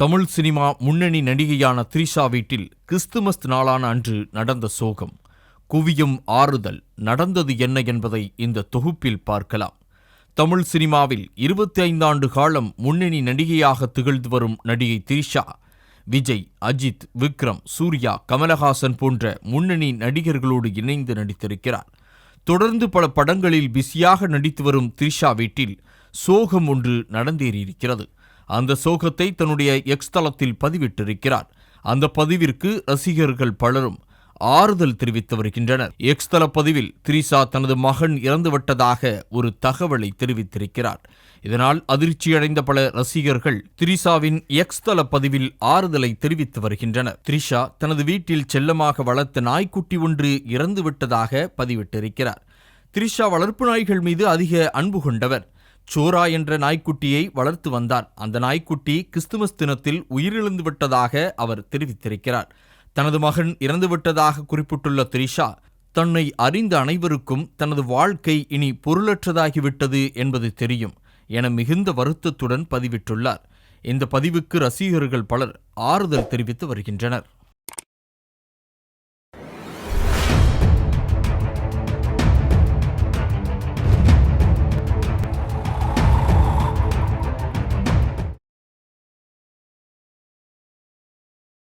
Tamil cinema முன்னணி நடிகையான த்ரிஷா வீட்டில் Christmas நாளான அன்று நடந்த சோகம். குவியும் ஆறுதல் நடந்தது என்ன என்பதை இந்த தொகுப்பில் பார்க்கலாம். தமிழ் சினிமாவில் இருபத்தி ஐந்தாண்டு காலம் முன்னணி நடிகையாக திகழ்ந்து வரும் நடிகை த்ரிஷா விஜய் அஜித் விக்ரம் சூர்யா கமலஹாசன் போன்ற முன்னணி நடிகர்களோடு இணைந்து நடித்திருக்கிறார். தொடர்ந்து பல படங்களில் பிஸியாக நடித்து வரும் த்ரிஷா வீட்டில் சோகம் ஒன்று நடந்தேறியிருக்கிறது. அந்த சோகத்தை தன்னுடைய எக்ஸ் தளத்தில் பதிவிட்டிருக்கிறார். அந்த பதிவிற்கு ரசிகர்கள் பலரும் ஆறுதல் தெரிவித்து வருகின்றனர். எக்ஸ் தள பதிவில் த்ரிஷா தனது மகன் இறந்துவிட்டதாக ஒரு தகவலை தெரிவித்திருக்கிறார். இதனால் அதிர்ச்சியடைந்த பல ரசிகர்கள் திரிசாவின் எக்ஸ் தள பதிவில் ஆறுதலை தெரிவித்து வருகின்றனர். த்ரிஷா தனது வீட்டில் செல்லமாக வளர்த்த நாய்க்குட்டி ஒன்று இறந்துவிட்டதாக பதிவிட்டிருக்கிறார். த்ரிஷா வளர்ப்பு நாய்கள் மீது அதிக அன்பு கொண்டவர். சோரா என்ற நாய்க்குட்டியை வளர்த்து வந்தார். அந்த நாய்க்குட்டி கிறிஸ்துமஸ் தினத்தில் உயிரிழந்து விட்டதாக அவர் தெரிவித்திருக்கிறார். தனது மகன் இறந்துவிட்டதாக குறிப்பிட்டுள்ள த்ரிஷா தன்னை அறிந்த அனைவருக்கும் தனது வாழ்க்கை இனி பொருளற்றதாகிவிட்டது என்பது தெரியும் என மிகுந்த வருத்தத்துடன் பதிவிட்டுள்ளார். இந்த பதிவுக்கு ரசிகர்கள் பலர் ஆறுதல் தெரிவித்து வருகின்றனர்.